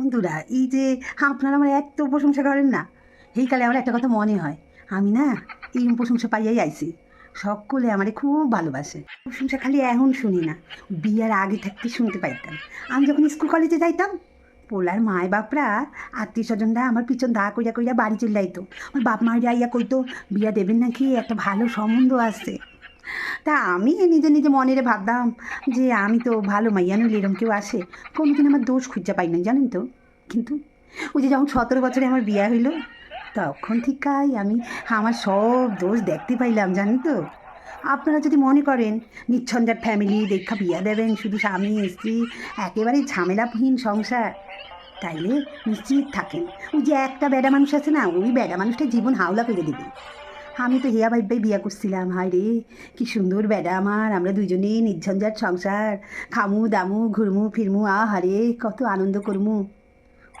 বন্ধুরা, এই যে আপনারা আমার এত প্রশংসা করেন না। এই কালে আমার একটা কথা মনে হয়। আমি না, এই প্রশংসা পাইয়াই আইছি। সকলে আমারে খুব ভালোবাসে। প্রশংসা খালি এখন শুনি না। বিয়ার আগে থাকতে শুনতে পাইতাম। আমি যখন স্কুল কলেজে যাইতাম, পোলার মায় বাপরা, আত্মীয় স্বজনরা আমার পিছন দা কইরা কইরা বাড়ি চলে যাইতো আমার বাপ মা আইয়া কইতো, বিয়া দেবেন নাকি? একটা ভালো সম্বন্ধ আছে। তা আমি নিজে নিজে মনেরে ভাবতাম যে আমি তো ভালো মাইয়া নইলে এরম কেউ আসে। কোনোদিন আমার দোষ খুঁজে পাই না জানেন তো? কিন্তু ওই যে যখন সতেরো বছরে আমার বিয়া হইল, তখন থেকেই আমি আমার সব দোষ দেখতে পাইলাম, জানেন তো? আপনারা যদি মনে করেন, নিচ্ছন্দার ফ্যামিলি দেখা বিয়া দেবেন, শুধু স্বামী, স্ত্রী একেবারে ঝামেলাহীন সংসার, তাইলে নিশ্চিত থাকেন। ওই যে একটা বেডা মানুষ আছে না, ওই বেডা মানুষটা জীবন হাওলা করে দেবে। আমি তো হেয়া ভাই ভাই বিয়া করছিলাম, হায় রে। কি সুন্দর বেডা আমার, আমরা দুজনেই নির্ঝঞ্ঝাট সংসার। খামু, দামু, ঘুরমু, ফিরমু আ হারে কত আনন্দ করমু।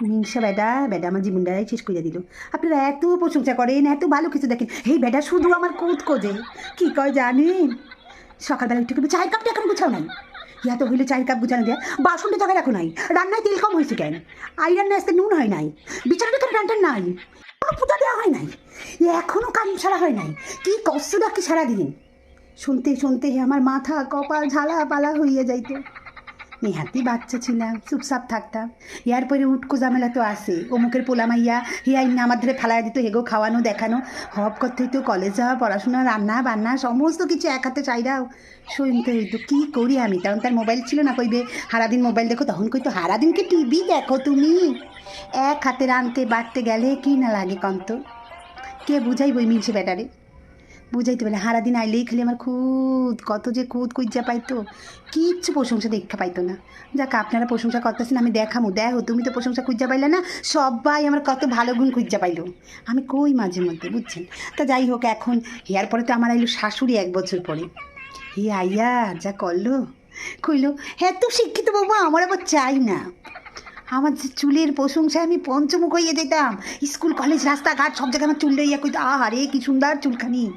মিংসা বেডা বেডা আমার জীবনটাই শেষ করে দিল। আপনারা এত প্রশংসা করেন, এত ভালো কিছু দেখেন। এই বেডা শুধু আমার কোদ কোজে। কি কয় জানেন সকালবেলা কিন্তু চায়ের কাপটা এখন গুছাও নাই? ইয়া তো হইলে চায়ের কাপ গুছানো দেয় বাসনটা জায়গায় রাখো নাই। রান্নায় তেল কম হয়েছে কেন? আইরান আসতে নুন হয় নাই। বিছানাটা কেন রান্নার নাই। পূজা দেওয়া হয় নাই। এখনও কাম সারা হয় নাই? কি কষ্ট ডাকি সারাদিন? শুনতে শুনতে আমার মাথা কপাল ঝালা পালা হইয়া যাইত। নেহাতি বাচ্চা ছিলাম চুপচাপ থাকতাম। ইয়ার পরে উটকো ঝামেলা তো আসে অমুকের পোলা মাইয়া হিয়া ইন্না আমার ধরে ফেলায় দিত, হেগো খাওয়ানো, দেখানো। হব করতে হইতো, কলেজ যাওয়া, পড়াশোনা, রান্না বান্না, সমস্ত কিছু এক হাতে চাইরাও শুনতে হইতো, কী করি আমি? তখন তার মোবাইল ছিল না, কইবে হারাদিন মোবাইল দেখো, তখন কইতো হারাদিন কি টিভি দেখো তুমি? এক হাতে রানতে বাড়তে গেলে কি না লাগে কন্ত। কে বুঝাই বই মিলছে ব্যাটারে? বুঝাইতে পারে হারাদিন আইলেই খালি আমার খুদ, কত যে খুদ কুইজা পাইতো। কিচ্ছু প্রশংসা দেখা পাইতো না। যাক, আপনারা প্রশংসা করতেছেন, আমি দেখামো। দেখো, তুমি তো প্রশংসা খুঁজা পাইলে না, সবাই আমার কত ভালো গুণ খুঁজা পাইলো। আমি কই মাঝে মধ্যে, বুঝছেন? তা যাই হোক, এখন হেয়ার পরে তো আমার আইলো শাশুড়ি এক বছর পরে। হে আইয়া, যা করল, কইলো হ্যাঁ তো শিক্ষিত বাবু, আমার আবার চাই না। আমার যে চুলের প্রশংসায় আমি পঞ্চমুখ হইয়ে যেতাম। স্কুল, কলেজ, রাস্তাঘাট, সব জায়গায় আমার চুল লইয়া কইতো, আহারে, কি সুন্দর চুলখানি।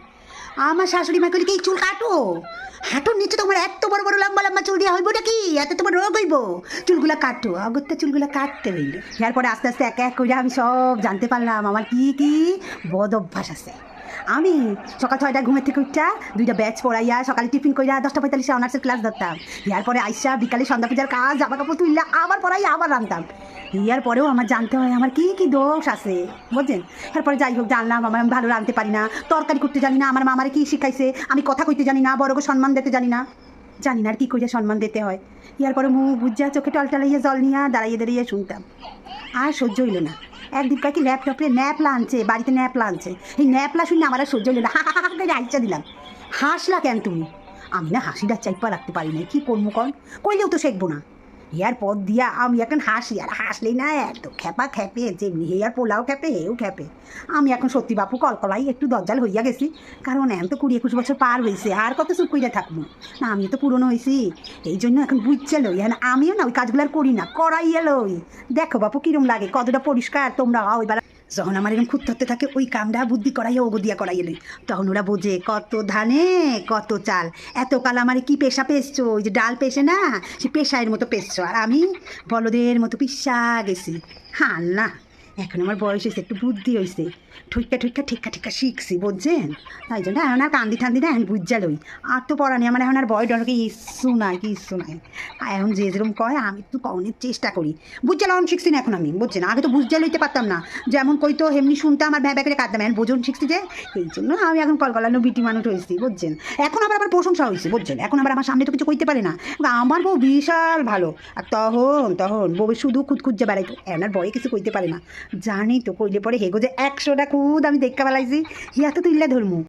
আমার শাশুড়ি মা কইলে, কি, চুল কাটো? হাঁটুর নিচে তোমার এত বড় বড় লম্বা লম্বা চুল দিয়া হইব নাকি? এত তোমার রোগ হইব। চুলগুলা কাটো। অগত্যা চুলগুলা কাটতে হইল। এরপরে আস্তে আস্তে এক এক করে আমি সব জানতে পারলাম। আমার কি কি বদ অভ্যাস আছে। আমি সকাল ছয়টা ঘুমের থেকে উঠা, দুইটা ব্যাচ পড়াইয়া সকালে টিফিন কইরা দশটা পঁয়তাল্লিশে অনার্সের ক্লাস ধরতাম। ইয়ার পরে আইসা বিকালে সন্ধ্যা পূজার কাজ জামা কাপড় তুললে আবার পড়াই আবার রাঁধতাম। ইয়ার পরেও আমার জানতে হয়, আমার কি কি দোষ আছে, বুঝছেন? এরপরে যাই হোক, জানলাম, আমার আমি ভালো রাঁধতে পারি না, তরকারি করতে জানি না, আমার মামারে কী শিখাইছে, আমি কথা কইতে জানি না বড়কে সম্মান দিতে জানি না। জানি না আর কী করিয়া সম্মান দিতে হয়। ইয়ার পরে মুখ বুঝা চোখে টলটলাইয়া জল নিয়ে দাঁড়াইয়ে দাঁড়িয়ে শুনতাম। আর সহ্য হইল না। একদিন কয়েকটি ল্যাপটপে ন্যাপলা আনছে, বাড়িতে ন্যাপলা আনছে। এই ন্যাপলা শুনে আমার আর সহ্য হইল না। হা হা করে আইচা দিলাম। হাসলা কেন তুমি? আমি না হাসিটা চাইপা রাখতে পারি না কী করব কন? কইলেও তো শেখবো না। হেয়ার পথ দিয়া আমি এখন হাসি, আর হাসলেই না এত খ্যাপা খ্যাপে, যেমনি হেয়ার পোলাও খেপে হেও খেপে আমি এখন সত্যি বাপু কলকলাই একটু দরজাল হইয়া গেছি, কারণ এখন তো কুড়ি একুশ বছর পার হয়েছে আর কত সুখ কইরা থাকব? না আমি তো পুরনো হয়েছি এই জন্য এখন বুঝছে লই, এখন আমিও না ওই কাজগুলো আর করি না, করাইয়া লই। দেখো বাপু কিরম লাগে, কতটা পরিষ্কার তোমরা, ওই বেলা যখন আমার এরকম খুঁত ধরতে থাকে, ওই কামরা বুদ্ধি করাই ওগো দিয়া করাই লই তখন ওরা বোঝে, কত ধানে, কত চাল। এত কাল আমার কি পেশা পেয়েছ ওই যে ডাল পেশে না, সে পেশায়ের মতো পেসছো আর আমি বলদের মতো পিসা গেছি। হ্যাঁ না। এখন আমার বয়স হয়েছে, একটু বুদ্ধি হয়েছে। ঠুইকা ঠুইকা, ঠিকা ঠিকা শিখছি, বুঝছেন? তাই জন্য এখন আর কান্দি ঠান্দি না, এখন বুঝা লই। আর তো পড়া নেই, আমার এখন আর বয় ডরকে ইস্যু নাই কি ইস্যু নাই এখন যে যেরকম কয়, আমি একটু কনের চেষ্টা করি। বুঝছে লন শিখছি না এখন আমি, বুঝছেন? আগে তো বুঝতে লইতে পারতাম না। যেমন কইতো এমনি শুনতাম আর ভ্যাবা করে কাঁদতাম, এখন বোঝন শিখছি যে, এই জন্য আমি এখন কলকলানো বিটি মানুষ হয়েছি, বুঝছেন? এখন আবার আমার প্রশংসা হয়েছে, বুঝছেন? এখন আবার আমার সামনে তো কিছু কইতে পারে না। আমার বউ বিশাল ভালো। আর তখন তখন বউ শুধু খুঁজে বেড়াইতো এনার বয়ে কিছু কইতে পারে না। জানি তো কইলে পরে হেগো যে একশোটা কুদ আমি দেখা পেলাইছি হিয়া তো তুললে ধরমু।